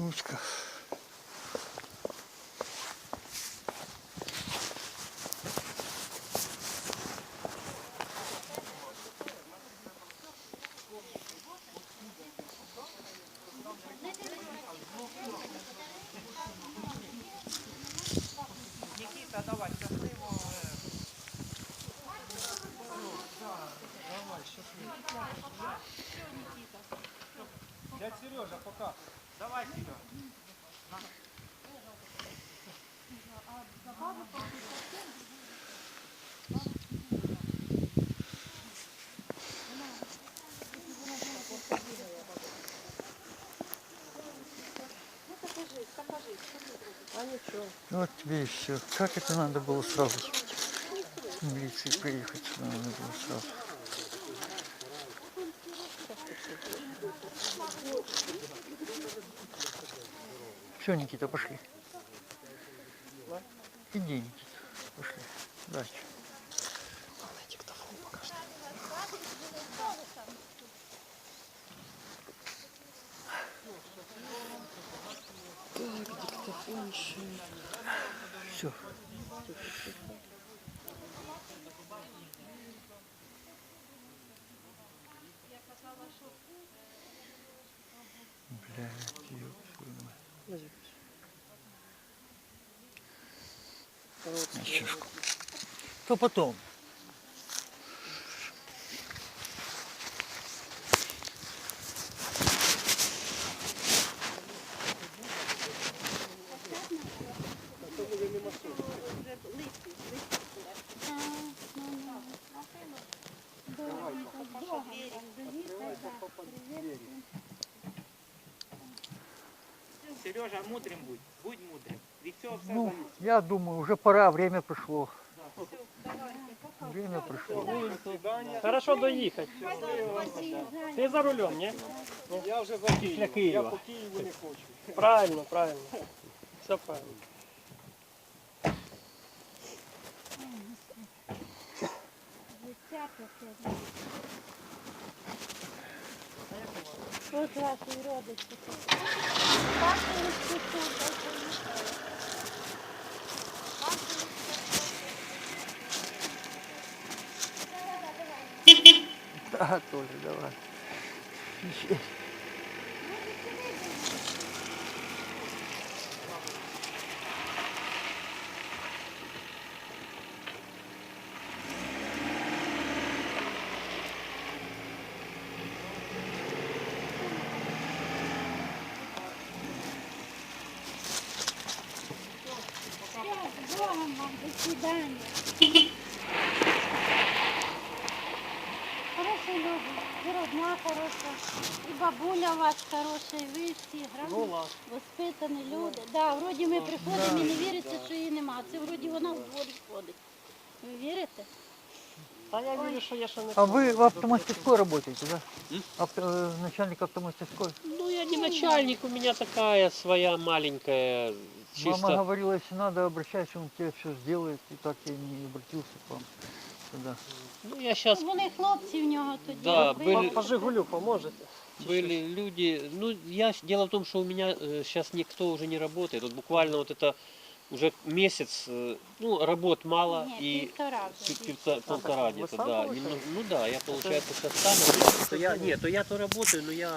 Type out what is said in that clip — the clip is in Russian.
Штучка. Дядь Сережа, пока. Давай, Серега. Вот тебе и все. Как это надо было сразу? С милицией приехать надо было сразу. Все, Никита, пошли. Иди, Никита, пошли. Дальше. Все. Чашку. То потом. Сережа, мудрим будь. Будь мудрим. Від цього все Ну, залежить. я думаю, уже пора, время пришло. Время пришло. Хорошо доїхати. Ти за рулем, ні? Я вже за Київ. Я Києва. по Києву не хочу. Правильно, правильно. Все правильно. От ваші родичі. Да, тоже давай. Богом вам, до свидання. Хороші люди, і родня хороша, і бабуля у вас хороша, і ви всі грамотні, воспитані люди. Да, вроді ми приходимо і не віриться, що її нема. Це вроді вона в дворі ходить. Ви вірите? Та я вірю, що я ще не А вы в автомастерской работаете, да? Авто- э, начальник автомастерской. Ну, я не начальник, у меня такая своя маленькая, Мама чисто... говорила, если надо, обращайся, он тебе все сделает. И так я не обратился к вам сюда. Ну, я сейчас Вони хлопці в нього тоді. Да, робили. були- По Жигулю поможете? были люди, ну, я, ж- дело в том, что у меня сейчас никто уже не работает, вот буквально вот это уже месяц, э, ну, работ мало Ні, и півтора вже. пи- пивца- полтора вы где-то, сам да. получаете? Немного- ну да, я, получается, сейчас сам, работаю. то я, нет, то я то работаю, но я